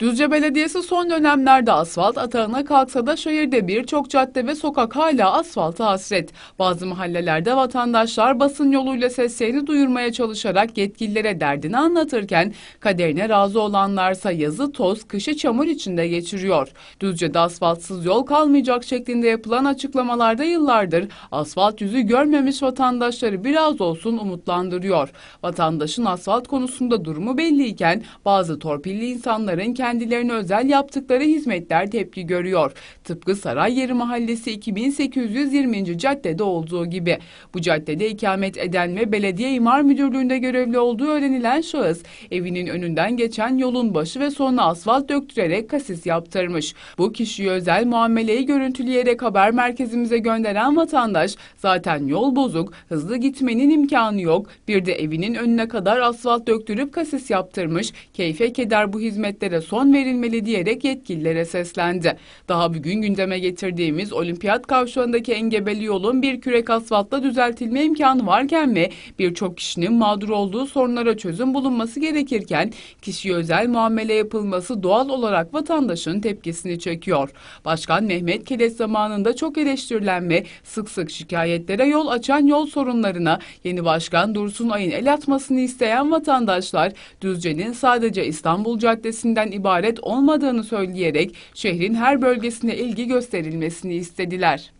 Düzce Belediyesi son dönemlerde asfalt atağına kalksa da şehirde birçok cadde ve sokak hala asfalta hasret. Bazı mahallelerde vatandaşlar basın yoluyla seslerini duyurmaya çalışarak yetkililere derdini anlatırken kaderine razı olanlarsa yazı toz, kışı çamur içinde geçiriyor. Düzce'de asfaltsız yol kalmayacak şeklinde yapılan açıklamalarda yıllardır asfalt yüzü görmemiş vatandaşları biraz olsun umutlandırıyor. Vatandaşın asfalt konusunda durumu belliyken bazı torpilli insanların kendilerine özel yaptıkları hizmetler tepki görüyor. Tıpkı Sarayyeri Mahallesi 2820. caddede olduğu gibi. Bu caddede ikamet eden ve belediye imar müdürlüğünde görevli olduğu öğrenilen şahıs evinin önünden geçen yolun başı ve sonuna asfalt döktürerek kasis yaptırmış. Bu kişiye özel muameleyi görüntüleyerek haber merkezimize gönderen vatandaş zaten yol bozuk, hızlı gitmenin imkanı yok. Bir de evinin önüne kadar asfalt döktürüp kasis yaptırmış. Keyfe keder bu hizmetlere son verilmeli diyerek yetkililere seslendi. Daha bugün gündeme getirdiğimiz olimpiyat kavşağındaki engebeli yolun bir kürek asfaltla düzeltilme imkanı varken mi birçok kişinin mağdur olduğu sorunlara çözüm bulunması gerekirken kişiye özel muamele yapılması doğal olarak vatandaşın tepkisini çekiyor. Başkan Mehmet Keles zamanında çok eleştirilen ve sık sık şikayetlere yol açan yol sorunlarına yeni başkan Dursun Ay'ın el atmasını isteyen vatandaşlar Düzce'nin sadece İstanbul Caddesi'nden ibaret olmadığını söyleyerek şehrin her bölgesine ilgi gösterilmesini istediler.